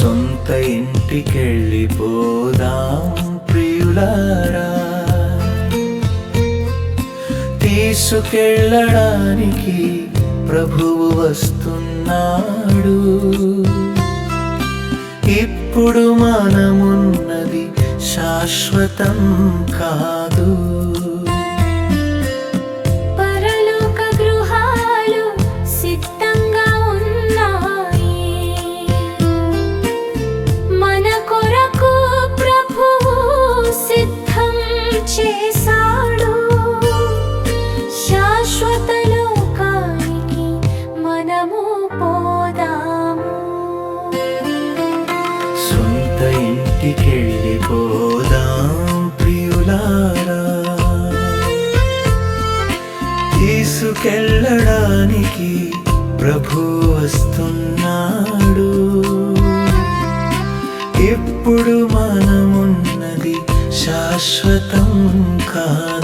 సొంత ఇంటికెళ్ళిపోదాం ప్రియులారా. తీసుకెళ్ళడానికి ప్రభువు వస్తున్నాడు. ఇప్పుడు మనమున్నది శాశ్వతం కాదు. చేశాడు. శాశ్వత లోకానికి మనము పోదాము. సొంత ఇంటికెళ్ళిపోదాం ప్రియులారా. తీసుకెళ్ళడానికి ప్రభు వస్తున్నాడు. ఇప్పుడు మనమున్నది शाश्वतं का